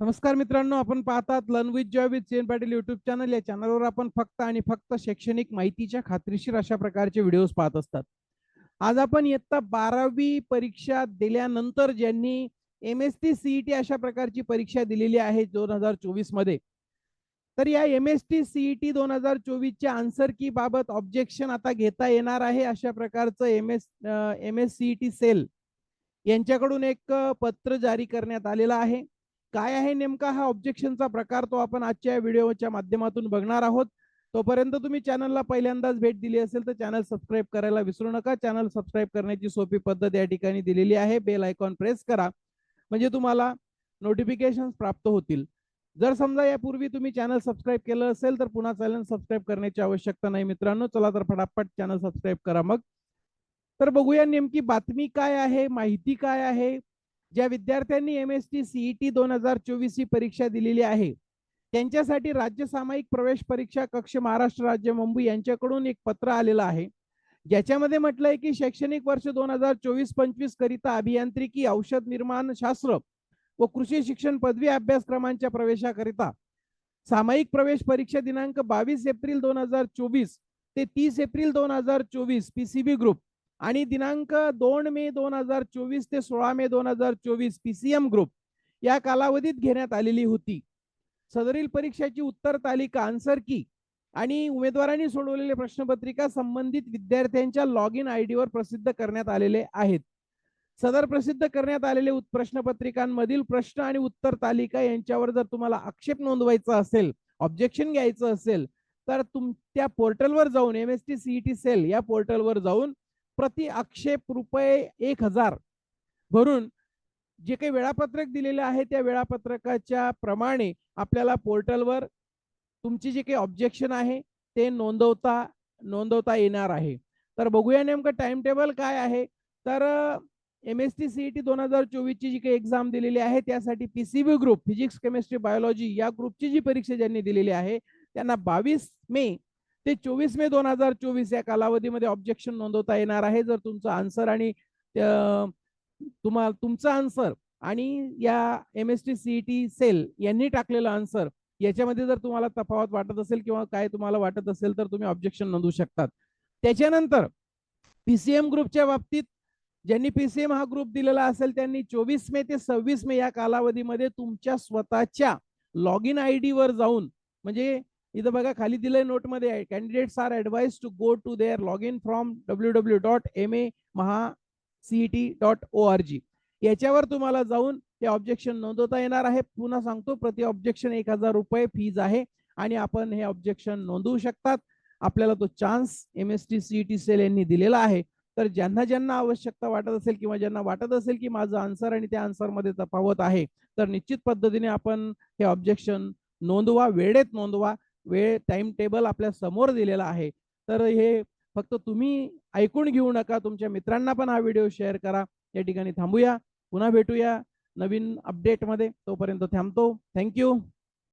नमस्कार मित्रांनो आपण पाहतात learn with Joy with Sen Patil YouTube channel या चॅनलवर आपण फक्त आणि फक्त शैक्षणिक माहितीच्या खात्रीशीर अशा प्रकारचे व्हिडिओज पाहत असतात. आज आपण इयत्ता बारावी परीक्षा दिल्यानंतर ज्यांनी एम एस टी सीईटी अशा प्रकारची परीक्षा दिलेली आहे दोन हजार चोवीसमध्ये तर या एम एस टी सीईटी दोन हजार चोवीसच्या आन्सर की बाबत ऑब्जेक्शन आता घेता येणार आहे अशा प्रकारचं M S M S CET cell यांच्याकडून एक पत्र जारी करण्यात आलेलं आहे. काय आहे नेमका हा ऑब्जेक्शनचा प्रकार तो आपण आजच्या व्हिडिओच्या माध्यमातून बघणार आहोत. तोपर्यंत तुम्ही चॅनलला पहिल्यांदाच भेट दिली असेल तर चॅनल सबस्क्राईब करायला विसरू नका. चॅनल सबस्क्राईब करण्याची सोपी पद्धत या ठिकाणी दिलेली आहे. बेल आयकॉन प्रेस करा. म्हणजे तुम्हाला नोटिफिकेशन प्राप्त होतील. जर समजा यापूर्वी तुम्ही चॅनल सबस्क्राईब केलं असेल तर पुन्हा चॅनल सबस्क्राईब करण्याची आवश्यकता नाही मित्रांनो. चला तर फटाफट चॅनल सबस्क्राईब करा मग. तर बघूया नेमकी बातमी काय आहे माहिती काय आहे? ज्या विद्यार्थ्यांनी एम एस टी सीईटी दोन हजार चोवीस ही परीक्षा दिलेली आहे त्यांच्यासाठी राज्य सामायिक प्रवेश परीक्षा कक्ष महाराष्ट्र राज्य मुंबई यांच्याकडून एक पत्र आलेलं आहे. ज्याच्यामध्ये म्हटलंय की शैक्षणिक वर्ष दोन हजार चोवीस पंचवीस करिता अभियांत्रिकी औषध निर्माण शास्त्र व कृषी शिक्षण पदवी अभ्यासक्रमांच्या प्रवेशाकरिता सामायिक प्रवेश परीक्षा दिनांक बावीस एप्रिल दोन हजार चोवीस ते तीस एप्रिल दोन हजार चोवीस पीसीबी ग्रुप आणि दिनांक दोन मे दोन हजार चोवीस ते सोळा मे दोन हजार चोवीस पीसीएम ग्रुप या कालावधीत घेण्यात आलेली होती. सदरील परीक्षेची उत्तर तालिका आन्सर की आणि उमेदवारांनी सोडवलेले प्रश्नपत्रिका संबंधित विद्यार्थ्यांच्या लॉग इन आय वर प्रसिद्ध करण्यात आलेले आहेत. सदर प्रसिद्ध करण्यात आलेले प्रश्नपत्रिकांमधील प्रश्न आणि उत्तर तालिका यांच्यावर जर तुम्हाला आक्षेप नोंदवायचा असेल ऑब्जेक्शन घ्यायचं असेल तर तुम त्या पोर्टलवर जाऊन M S T CET cell या पोर्टलवर जाऊन प्रति आक्षेप रुपये एक हजार भरून जे काही वेळापत्रक दिलेलं आहे त्या वेळापत्रकाच्या प्रमाणे आपल्याला पोर्टलवर तुमची जे काही ऑब्जेक्शन आहे ते नोंदवता नोंदवता येणार आहे. तर बघूया नेमकं टाइम टेबल काय आहे. तर एम एस टी सीईटी दोन हजार चोवीसची जी काही एक्झाम दिलेली आहे त्यासाठी P C B group physics chemistry biology या ग्रुपची जी परीक्षा ज्यांनी दिलेली आहे त्यांना बावीस मे ते चोवीस मे दोन हजार चोवीस या कालावधीमध्ये ऑब्जेक्शन नोंदवता येणार आहे. जर तुमचं आन्सर आणि तुम्हाला तुमचं आन्सर आणि या M S T CET cell यांनी टाकलेलं आन्सर याच्यामध्ये जर तुम्हाला तफावत वाटत असेल किंवा काय तुम्हाला वाटत असेल तर तुम्ही ऑब्जेक्शन नोंदवू शकतात. त्याच्यानंतर पीसीएम ग्रुपच्या बाबतीत ज्यांनी पीसीएम हा ग्रुप दिलेला असेल त्यांनी चोवीस मे ते सव्वीस मे या कालावधीमध्ये तुमच्या स्वतःच्या लॉग इन आय डी वर जाऊन म्हणजे इथं बघा खाली दिलंय नोटमध्ये candidates are advised to go to their log in from W W dot M A Maha CET dot O R G याच्यावर तुम्हाला जाऊन ते ऑब्जेक्शन नोंदवता येणार आहे. पुन्हा सांगतो प्रति ऑब्जेक्शन एक हजार रुपये फीज आहे आणि आपण हे ऑब्जेक्शन नोंदवू शकतात. आपल्याला तो chance M S T CET cell यांनी दिलेला आहे. तर ज्यांना ज्यांना आवश्यकता वाटत असेल किंवा ज्यांना वाटत असेल की माझं आन्सर आणि त्या आन्सरमध्ये तफावत आहे तर निश्चित पद्धतीने आपण हे ऑब्जेक्शन नोंदवा वेळेत नोंदवा. वेळ टाइम टेबल आपल्यासमोर दिलेला आहे. तर हे फक्त तुम्ही ऐकून घेऊ नका तुमच्या मित्रांना पण हा व्हिडिओ शेअर करा. या ठिकाणी थांबूया पुन्हा भेटूया नवीन अपडेटमध्ये तोपर्यंत थांबतो. थँक्यू